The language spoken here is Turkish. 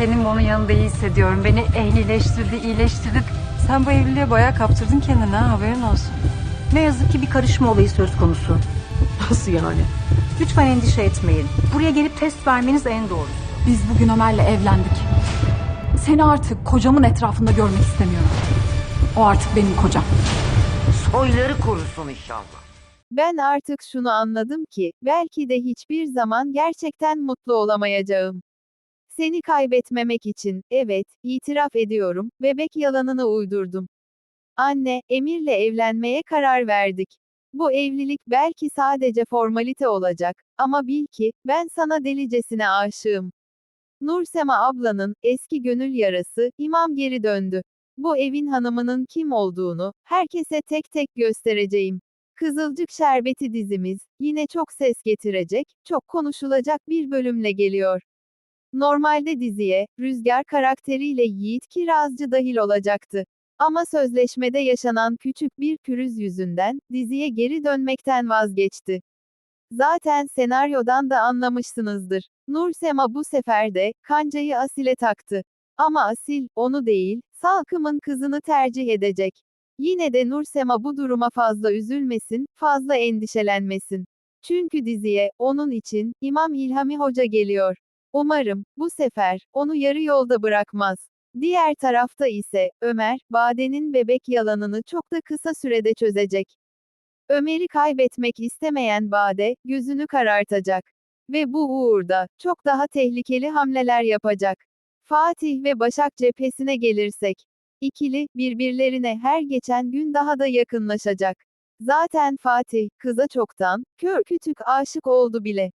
Kendimi onun yanında iyi hissediyorum. Beni ehlileştirdi, iyileştirdi. Sen bu evliliğe bayağı kaptırdın kendini ha haberin olsun. Ne yazık ki bir karışma olayı söz konusu. Nasıl yani? Lütfen endişe etmeyin. Buraya gelip test vermeniz en doğrusu. Biz bugün Ömer'le evlendik. Seni artık kocamın etrafında görmek istemiyorum. O artık benim kocam. Soyları korusun inşallah. Ben artık şunu anladım ki, belki de hiçbir zaman gerçekten mutlu olamayacağım. Seni kaybetmemek için, evet, itiraf ediyorum, bebek yalanını uydurdum. Anne, Emir'le evlenmeye karar verdik. Bu evlilik belki sadece formalite olacak, ama bil ki, ben sana delicesine aşığım. Nursema ablanın, eski gönül yarası, imam geri döndü. Bu evin hanımının kim olduğunu, herkese tek tek göstereceğim. Kızılcık Şerbeti dizimiz, yine çok ses getirecek, çok konuşulacak bir bölümle geliyor. Normalde diziye, Rüzgar karakteriyle Yiğit Kirazcı dahil olacaktı. Ama sözleşmede yaşanan küçük bir pürüz yüzünden, diziye geri dönmekten vazgeçti. Zaten senaryodan da anlamışsınızdır. Nursema bu sefer de, kancayı Asil'e taktı. Ama Asil, onu değil, Salkım'ın kızını tercih edecek. Yine de Nursema bu duruma fazla üzülmesin, fazla endişelenmesin. Çünkü diziye, onun için, İmam İlhami Hoca geliyor. Umarım, bu sefer, onu yarı yolda bırakmaz. Diğer tarafta ise, Ömer, Bade'nin bebek yalanını çok da kısa sürede çözecek. Ömer'i kaybetmek istemeyen Bade, gözünü karartacak. Ve bu uğurda, çok daha tehlikeli hamleler yapacak. Fatih ve Başak cephesine gelirsek, İkili, birbirlerine her geçen gün daha da yakınlaşacak. Zaten Fatih, kıza çoktan, kör kütük aşık oldu bile.